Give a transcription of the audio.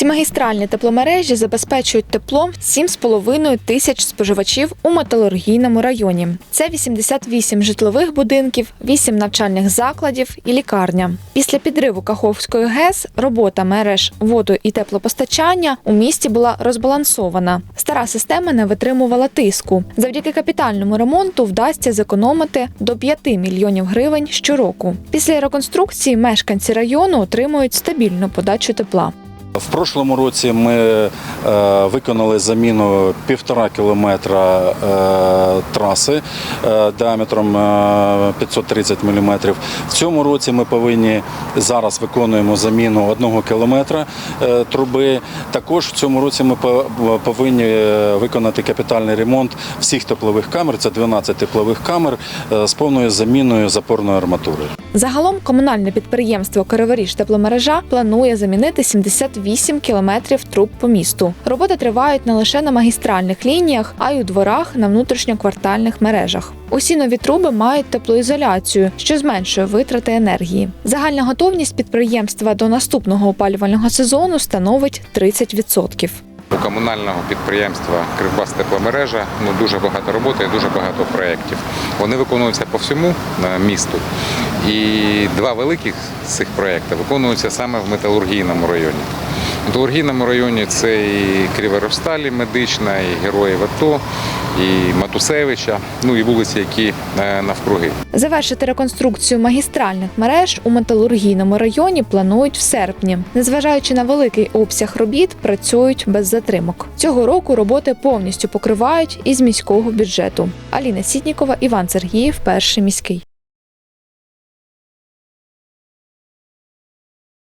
Ці магістральні тепломережі забезпечують теплом 7,5 тисяч споживачів у металургійному районі. Це 88 житлових будинків, 8 навчальних закладів і лікарня. Після підриву Каховської ГЕС робота мереж воду і теплопостачання у місті була розбалансована. Стара система не витримувала тиску. Завдяки капітальному ремонту вдасться зекономити до 5 мільйонів гривень щороку. Після реконструкції мешканці району отримують стабільну подачу тепла. В прошлому році ми е, виконали заміну півтора кілометра е, траси е, діаметром е, 530 мм. В цьому році ми повинні зараз виконуємо заміну одного кілометра труби. Також в цьому році ми повинні виконати капітальний ремонт всіх теплових камер. Це 12 теплових камер з повною заміною запорної арматури. Загалом комунальне підприємство Криворіж тепломережа планує замінити 78 кілометрів труб по місту. Роботи тривають не лише на магістральних лініях, а й у дворах на внутрішньоквартальних мережах. Усі нові труби мають теплоізоляцію, що зменшує витрати енергії. Загальна готовність підприємства до наступного опалювального сезону становить 30%. У комунального підприємства Кривбас тепломережа ну, дуже багато роботи і дуже багато проєктів. Вони виконуються по всьому е, місту. І два великих з цих проєктів виконуються саме в металургійному районі. В металургійному районі це і Криворосталі медична, і Героїв АТО, і Матусевича, ну і вулиці, які е, навкруги. Завершити реконструкцію магістральних мереж у металургійному районі планують в серпні. Незважаючи на великий обсяг робіт, працюють без затримок. Цього року роботи повністю покривають із міського бюджету. Аліна Сітнікова, Іван Сергіїв, перший міський.